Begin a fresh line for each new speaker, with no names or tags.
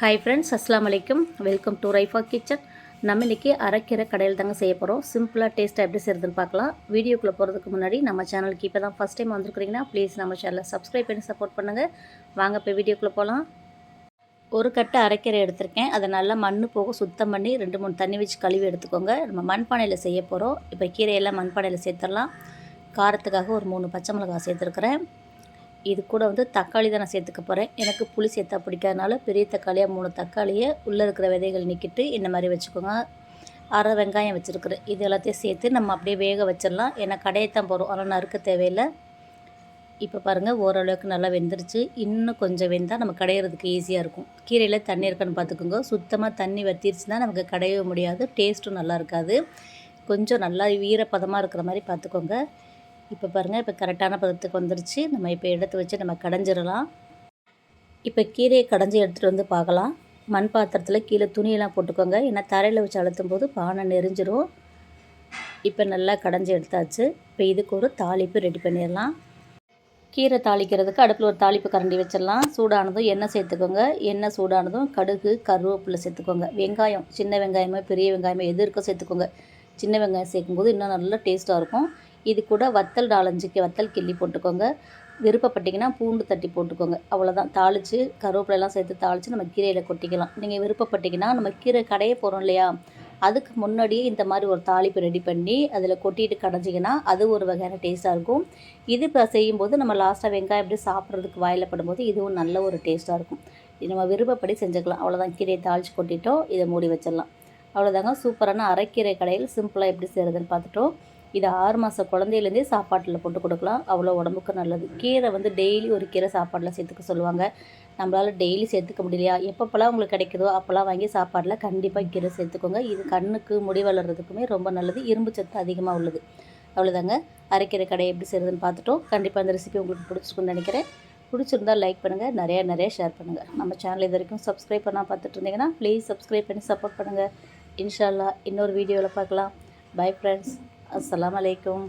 Hi friends அஸ்லாம் வலைக்கும் welcome to Raifa kitchen நம்ம இன்றைக்கி அரைக்கீரை கடையில் தாங்க செய்ய போகிறோம் சிம்பிளாக டேஸ்ட்டாக எப்படி செய்கிறதுன்னு பார்க்கலாம். வீடியோக்குள்ளே போகிறதுக்கு முன்னாடி நம்ம சேனலுக்கு இப்போ தான் ஃபஸ்ட் டைம் வந்துருக்குறீங்கன்னா ப்ளீஸ் நம்ம சேனலை சப்ஸ்கிரைப் பண்ணி சப்போர்ட் பண்ணுங்கள் வாங்க இப்போ வீடியோக்குள்ளே போகலாம் ஒரு கட்டு அரைக்கீரை எடுத்திருக்கேன். அதை நல்லா மண் போக சுத்தம் பண்ணி ரெண்டு மூணு தண்ணி வச்சு கழுவி எடுத்துக்கோங்க. நம்ம மண்பானையில் செய்ய போகிறோம் இப்போ கீரையெல்லாம் மண்பானையில் சேர்த்துடலாம். காரத்துக்காக ஒரு மூணு பச்சை மிளகாய் சேர்த்துருக்குறேன். இது கூட வந்து தக்காளி தான் நான் சேர்த்துக்க போகிறேன் எனக்கு புளி சேர்த்தா பிடிக்காதனால பெரிய தக்காளியாக மூணு தக்காளியை உள்ளே இருக்கிற விதைகள் நிற்கிட்டு இந்த மாதிரி வச்சுக்கோங்க. அரை வெங்காயம் வச்சுருக்குறேன். இது எல்லாத்தையும் சேர்த்து நம்ம அப்படியே வேக வச்சிடலாம். ஏன்னா கடையை தான் போகிறோம் ஆனால் நறுக்க தேவையில்லை. இப்போ பாருங்கள் ஓரளவுக்கு நல்லா வெந்துருச்சு. இன்னும் கொஞ்சம் வெந்தால் நம்ம கடையிறதுக்கு ஈஸியாக இருக்கும். கீரையில் தண்ணி இருக்கான்னு பார்த்துக்கோங்க சுத்தமாக தண்ணி வத்திருச்சுன்னா நமக்கு கடையவே முடியாது. டேஸ்ட்டும் நல்லா இருக்காது. கொஞ்சம் நல்லா ஈரப்பதமாக இருக்கிற மாதிரி பார்த்துக்கோங்க இப்போ பாருங்கள் இப்போ கரெக்டான பதத்துக்கு வந்துருச்சு. நம்ம இப்போ எடுத்து வச்சு நம்ம கடைஞ்சிடலாம். இப்போ கீரையை கடைஞ்சி எடுத்துகிட்டு வந்து பார்க்கலாம். மண் பாத்திரத்தில் கீழே துணியெல்லாம் போட்டுக்கோங்க. ஏன்னா தரையில் வச்சு அழுத்தும் போது பானை நெறிஞ்சிரும் இப்போ நல்லா கடைஞ்சி எடுத்தாச்சு. இப்போ இதுக்கு ஒரு தாளிப்பு ரெடி பண்ணிடலாம். கீரை தாளிக்கிறதுக்கு அடுப்பில் ஒரு தாளிப்பு கரண்டி வச்சிடலாம். சூடானதும் எண்ணெய் சேர்த்துக்கோங்க. எண்ணெய் சூடானதும் கடுகு கருவேப்பிலை சேர்த்துக்கோங்க. வெங்காயம் சின்ன வெங்காயமோ பெரிய வெங்காயமோ எது இருக்கோ சேர்த்துக்கோங்க. சின்ன வெங்காயம் சேர்க்கும்போது இன்னும் நல்லா டேஸ்ட்டாக இருக்கும். இது கூட வத்தல் நாலஞ்சுக்கு வத்தல் கிள்ளி போட்டுக்கோங்க. விருப்பப்பட்டிங்கன்னா பூண்டு தட்டி போட்டுக்கோங்க. அவ்வளோதான் தாளித்து கருவேப்பிலெல்லாம் சேர்த்து தாளித்து நம்ம கீரையில் கொட்டிக்கலாம். நீங்கள் விருப்பப்பட்டிங்கன்னா நம்ம கீரை கடையே போகிறோம் இல்லையா? அதுக்கு முன்னாடியே இந்த மாதிரி ஒரு தாளிப்பு ரெடி பண்ணி அதில் கொட்டிட்டு கடைஞ்சிங்கன்னா அது ஒரு வகையான டேஸ்ட்டாக இருக்கும். இது இப்போ செய்யும்போது நம்ம லாஸ்ட்டாக வெங்காயம் எப்படி சாப்பிட்றதுக்கு வாயில் படும்போது இதுவும் நல்ல ஒரு டேஸ்ட்டாக இருக்கும். இது நம்ம விருப்பப்படி செஞ்சுக்கலாம். அவ்வளோதான் கீரையை தாளித்து கொட்டிட்டோம். இதை மூடி வச்சிடலாம். அவ்வளோதாங்க சூப்பரான அரைக்கீரை கடையில் சிம்பிளாக எப்படி செய்கிறதுன்னு பார்த்துட்டோம். இது ஆறு மாத குழந்தையிலேருந்தே சாப்பாட்டில் போட்டு கொடுக்கலாம். அவ்வளோ உடம்புக்கு நல்லது. கீரை வந்து டெய்லி ஒரு கீரை சாப்பாட்டில் சேர்த்துக்க சொல்லுவாங்க. நம்மளால் டெய்லி சேர்த்துக்க முடியலையா? எப்பப்போலாம் உங்களுக்கு கிடைக்குதோ அப்போல்லாம் வாங்கி சாப்பாட்டில் கண்டிப்பாக கீரை சேர்த்துக்கோங்க. இது கண்ணுக்கு முடி வளர்கிறதுக்குமே ரொம்ப நல்லது. இரும்பு சத்து அதிகமாக உள்ளது. அவ்வளோதாங்க அரைக்கிற கடை எப்படி செய்கிறதுன்னு பார்த்துட்டோம். கண்டிப்பாக அந்த ரெசிபி உங்களுக்கு பிடிச்சிருக்குன்னு நினைக்கிறேன். பிடிச்சிருந்தால் லைக் பண்ணுங்கள் நிறையா நிறையா ஷேர் பண்ணுங்கள் நம்ம சேனல் இது வரைக்கும் சப்ஸ்கிரைப் பண்ணால் பார்த்துட்டு இருந்தீங்கன்னா ப்ளீஸ் சப்ஸ்கிரைப் பண்ணி சப்போர்ட் பண்ணுங்கள் இன்ஷால்லா இன்னொரு வீடியோவில் பார்க்கலாம். பை ஃப்ரெண்ட்ஸ் அஸ்லாம் வலைக்கம்